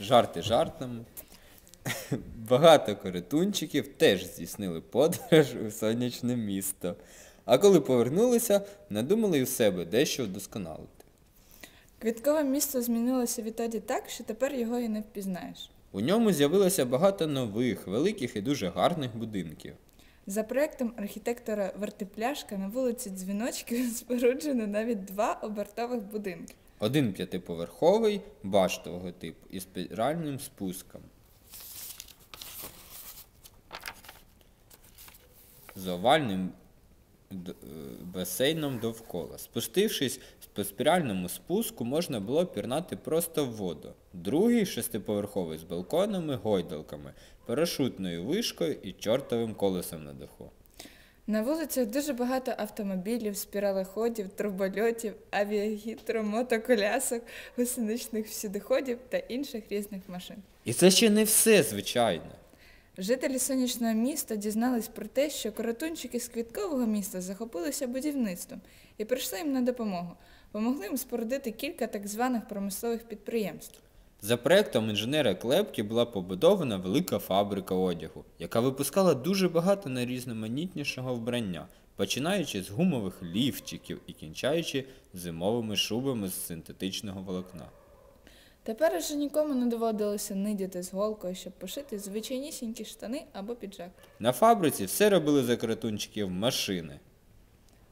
Жарти жартом. Багато коротунчиків теж здійснили подорож у сонячне місто. А коли повернулися, надумали й у себе дещо вдосконалити. Квіткове місто змінилося відтоді так, що тепер його і не впізнаєш. У ньому з'явилося багато нових, великих і дуже гарних будинків. За проектом архітектора Вертипляшка на вулиці Дзвіночків споруджено навіть два обертових будинки. Один п'ятиповерховий баштового типу із спіральним спуском. З овальним е, басейном довкола. Спустившись по спіральному спуску, можна було пірнати просто в воду. Другий шестиповерховий з балконами, гойдалками, парашутною вишкою і чортовим колесом на даху. На вулицях дуже багато автомобілів, спіралеходів, трубольотів, авіагітро, мотоколясок, гусеничних всюдиходів та інших різних машин. І це ще не все, звичайно. Жителі сонячного міста дізнались про те, що коротунчики з квіткового міста захопилися будівництвом і прийшли їм на допомогу. Помогли їм спорудити кілька так званих промислових підприємств. За проектом інженера Клепки була побудована велика фабрика одягу, яка випускала дуже багато найрізноманітнішого вбрання, починаючи з гумових ліфчиків і кінчаючи зимовими шубами з синтетичного волокна. Тепер уже нікому не доводилося нидіти з голкою, щоб пошити звичайнісінькі штани або піджак. На фабриці все робили за кратунчиків машини.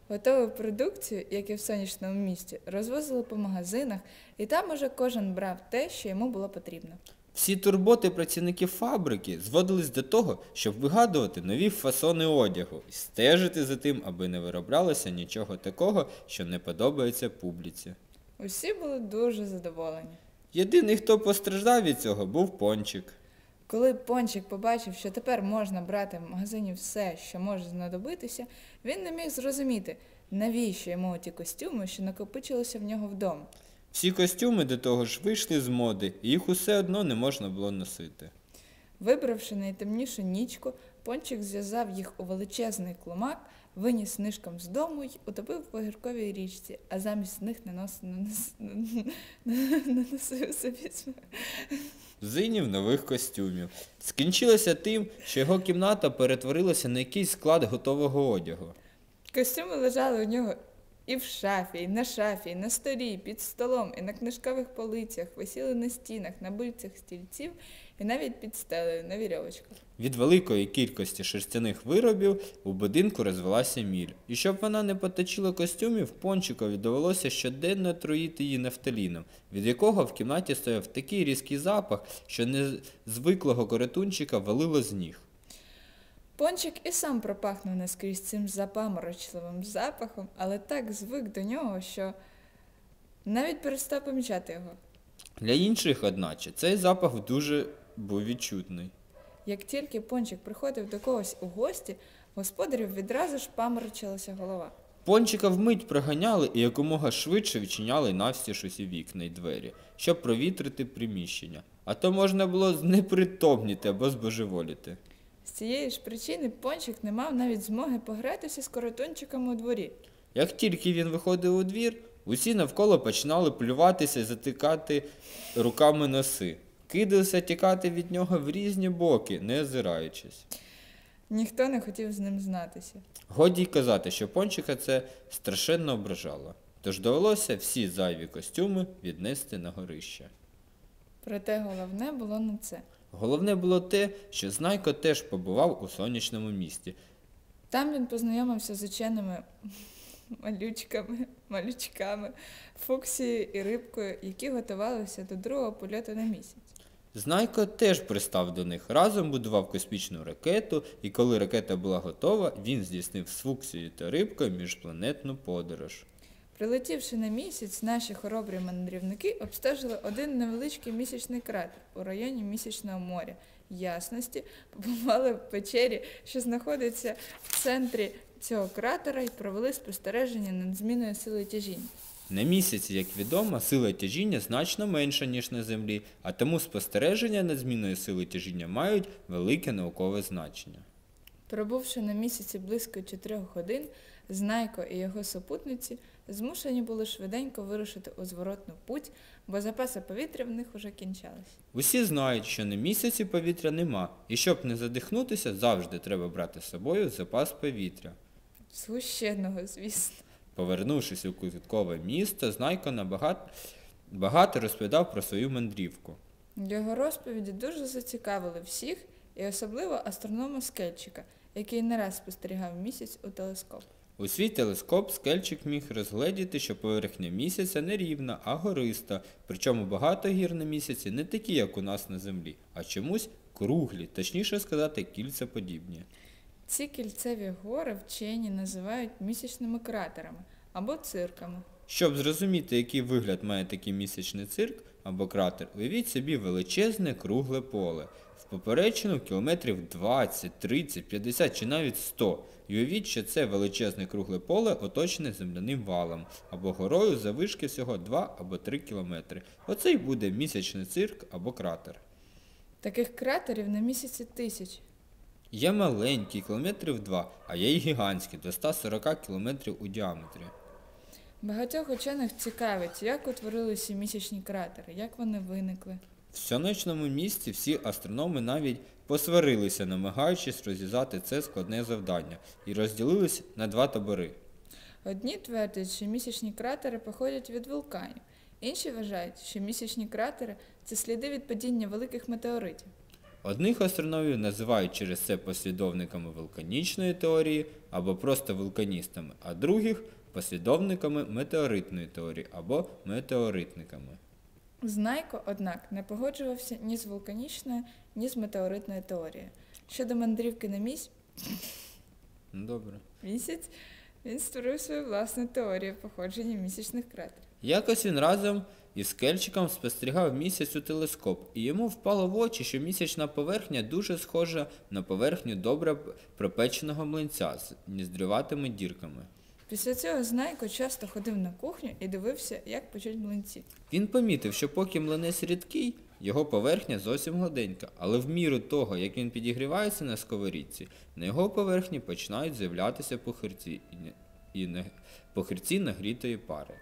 Готову продукцію, як і в сонячному місті, розвозили по магазинах, і там уже кожен брав те, що йому було потрібно. Всі турботи працівників фабрики зводились до того, щоб вигадувати нові фасони одягу і стежити за тим, аби не вироблялося нічого такого, що не подобається публіці. Усі були дуже задоволені. Єдиний, хто постраждав від цього, був пончик. Коли пончик побачив, що тепер можна брати в магазині все, що може знадобитися, він не міг зрозуміти, навіщо йому ті костюми, що накопичилися в нього вдома. Всі костюми до того ж вийшли з моди, і їх усе одно не можна було носити. Вибравши найтемнішу нічку, пончик зв'язав їх у величезний клумак, виніс нишком з дому й утопив в огірковій річці, а замість них нанос... нанос... наносив собі Зинів нових костюмів. Скінчилося тим, що його кімната перетворилася на якийсь склад готового одягу. Костюми лежали у нього і в шафі, і на шафі, і на столі, під столом, і на книжкових полицях, висіли на стінах, на бильцях стільців і навіть під стелею на вірьовочках. Від великої кількості шерстяних виробів у будинку розвелася міль. І щоб вона не поточила костюмів, пончикові довелося щоденно труїти її нафталіном, від якого в кімнаті стояв такий різкий запах, що незвиклого коротунчика валило з ніг. Пончик і сам пропахнув наскрізь цим запаморочливим запахом, але так звик до нього, що навіть перестав помічати його. Для інших, одначе, цей запах дуже був відчутний. Як тільки пончик приходив до когось у гості, господарів відразу ж паморочилася голова. Пончика вмить проганяли і якомога швидше відчиняли навстіж усі вікна й двері, щоб провітрити приміщення. А то можна було знепритомніти або збожеволіти. З цієї ж причини пончик не мав навіть змоги погратися з коротунчиком у дворі. Як тільки він виходив у двір, усі навколо починали плюватися і затикати руками носи. Кидалися тікати від нього в різні боки, не озираючись. Ніхто не хотів з ним знатися. Годі й казати, що пончика це страшенно ображало. Тож довелося всі зайві костюми віднести на горище. Проте головне було не це. Головне було те, що Знайко теж побував у сонячному місті. Там він познайомився з ученими малючками, малючками, Фуксією і рибкою, які готувалися до другого польоту на місяць. Знайко теж пристав до них, разом будував космічну ракету, і коли ракета була готова, він здійснив з Фуксією та рибкою міжпланетну подорож. Прилетівши на місяць, наші хоробрі мандрівники обстежили один невеличкий місячний кратер у районі місячного моря. Ясності побували в печері, що знаходиться в центрі цього кратера, і провели спостереження над зміною сили тяжіння. На місяці, як відомо, сила тяжіння значно менша, ніж на Землі, а тому спостереження над зміною сили тяжіння мають велике наукове значення. Пробувши на місяці близько чотирьох годин, Знайко і його супутниці змушені були швиденько вирушити у зворотну путь, бо запаси повітря в них уже кінчались. Усі знають, що на місяці повітря нема, і щоб не задихнутися, завжди треба брати з собою запас повітря. Згущеного, звісно. Повернувшись у квіткове місто, Знайко набагато багато розповідав про свою мандрівку. Його розповіді дуже зацікавили всіх, і особливо астронома Скельчика, який не раз спостерігав місяць у телескоп. У свій телескоп скельчик міг розгледіти, що поверхня місяця не рівна, а гориста, причому багато гір на місяці не такі, як у нас на землі, а чомусь круглі, точніше сказати, кільцеподібні. Ці кільцеві гори вчені називають місячними кратерами або цирками. Щоб зрозуміти, який вигляд має такий місячний цирк або кратер, уявіть собі величезне кругле поле. Поперечину кілометрів 20, 30, 50 чи навіть 100. І уявіть, що це величезне кругле поле оточене земляним валом або горою завишки всього 2 або 3 кілометри. Оце й буде місячний цирк або кратер. Таких кратерів на місяці тисячі. Є маленькі, кілометрів 2, а є й гігантські, до 140 кілометрів у діаметрі. Багатьох учених цікавить, як утворилися місячні кратери, як вони виникли. В сонячному місці всі астрономи навіть посварилися, намагаючись розв'язати це складне завдання, і розділились на два табори. Одні твердять, що місячні кратери походять від вулканів, інші вважають, що місячні кратери це сліди від падіння великих метеоритів. Одних астрономів називають через це послідовниками вулканічної теорії або просто вулканістами, а других послідовниками метеоритної теорії або метеоритниками. Знайко, однак, не погоджувався ні з вулканічною, ні з метеоритною теорією. Щодо мандрівки на місць, добре. місяць, він створив свою власну теорію походження місячних кратерів. Якось він разом із Кельчиком спостерігав місяць у телескоп, і йому впало в очі, що місячна поверхня дуже схожа на поверхню добре пропеченого млинця з ніздрюватими дірками. Після цього Знайко часто ходив на кухню і дивився, як печуть млинці. Він помітив, що поки млинець рідкий, його поверхня зовсім гладенька, але в міру того, як він підігрівається на сковорідці, на його поверхні починають з'являтися похирці і, не- похирці нагрітої пари.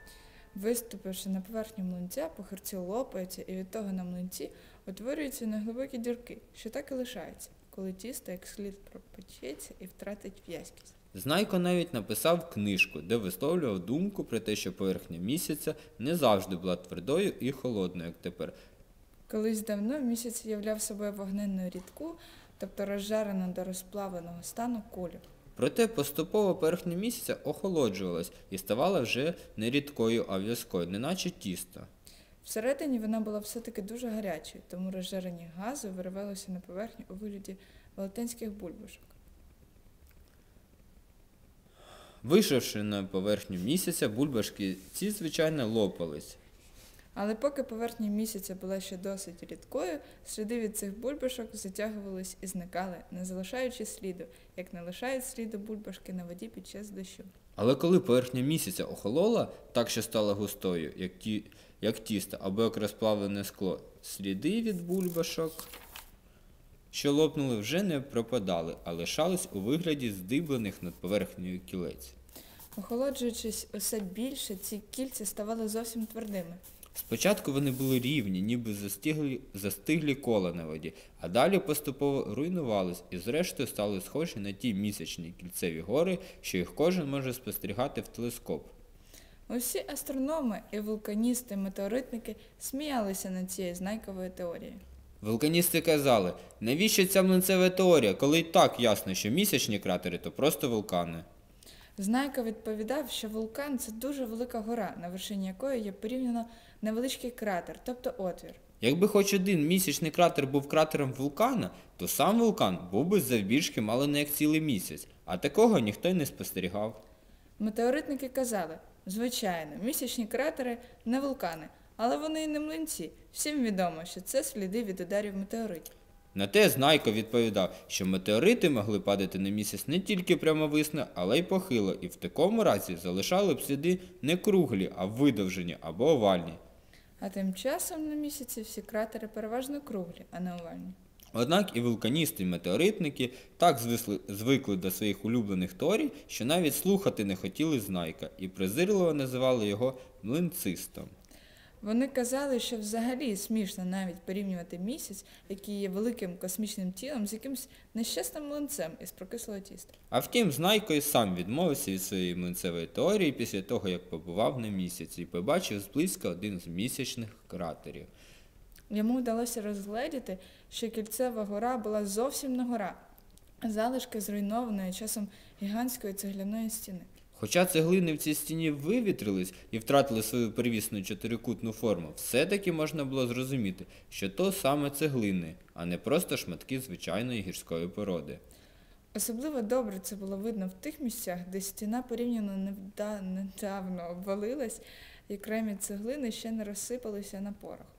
Виступивши на поверхню млинця, похирці лопаються, і від того на млинці утворюються неглибокі дірки, що так і лишаються, коли тісто як слід пропечеться і втратить в'язкість. Знайко навіть написав книжку, де висловлював думку про те, що поверхня місяця не завжди була твердою і холодною, як тепер. Колись давно місяць являв собою вогненну рідку, тобто розжарену до розплавленого стану кулю. Проте поступово поверхня місяця охолоджувалась і ставала вже не рідкою, а в'язкою, неначе тісто. Всередині вона була все-таки дуже гарячою, тому розжарені гази виривалися на поверхню у вигляді велетенських бульбашок. Вийшовши на поверхню місяця, бульбашки ці, звичайно, лопались. Але поки поверхня місяця була ще досить рідкою, сліди від цих бульбашок затягувались і зникали, не залишаючи сліду, як не лишають сліду бульбашки на воді під час дощу. Але коли поверхня місяця охолола, так що стала густою, як, ті, як тісто або як розплавлене скло, сліди від бульбашок, що лопнули, вже не пропадали, а лишались у вигляді здиблених над поверхнею кілець. Охолоджуючись усе більше, ці кільця ставали зовсім твердими. Спочатку вони були рівні, ніби застиглі, застиглі кола на воді, а далі поступово руйнувались і зрештою стали схожі на ті місячні кільцеві гори, що їх кожен може спостерігати в телескоп. Усі астрономи і вулканісти, метеоритники сміялися над цією знайковою теорією. Вулканісти казали, навіщо ця млинцева теорія, коли й так ясно, що місячні кратери то просто вулкани. Знайко відповідав, що вулкан це дуже велика гора, на вершині якої є порівняно невеличкий кратер, тобто отвір. Якби хоч один місячний кратер був кратером вулкана, то сам вулкан був би завбільшки мало не як цілий місяць, а такого ніхто й не спостерігав. Метеоритники казали, звичайно, місячні кратери не вулкани, але вони не млинці. Всім відомо, що це сліди від ударів метеоритів. На те Знайко відповідав, що метеорити могли падати на місяць не тільки прямовисно, але й похило, і в такому разі залишали б сліди не круглі, а видовжені або овальні. А тим часом на місяці всі кратери переважно круглі, а не овальні. Однак і вулканісти, і метеоритники так звисли- звикли до своїх улюблених теорій, що навіть слухати не хотіли знайка, і презирливо називали його млинцистом. Вони казали, що взагалі смішно навіть порівнювати місяць, який є великим космічним тілом, з якимсь нещасним млинцем із прокислого тіста. А втім, Знайко і сам відмовився від своєї млинцевої теорії після того, як побував на місяці і побачив зблизька один з місячних кратерів. Йому вдалося розгледіти, що кільцева гора була зовсім не гора, а залишки зруйнованої часом гігантської цегляної стіни. Хоча цеглини в цій стіні вивітрились і втратили свою первісну чотирикутну форму, все-таки можна було зрозуміти, що то саме цеглини, а не просто шматки звичайної гірської породи. Особливо добре це було видно в тих місцях, де стіна порівняно недавно обвалилась, і окремі цеглини ще не розсипалися на порох.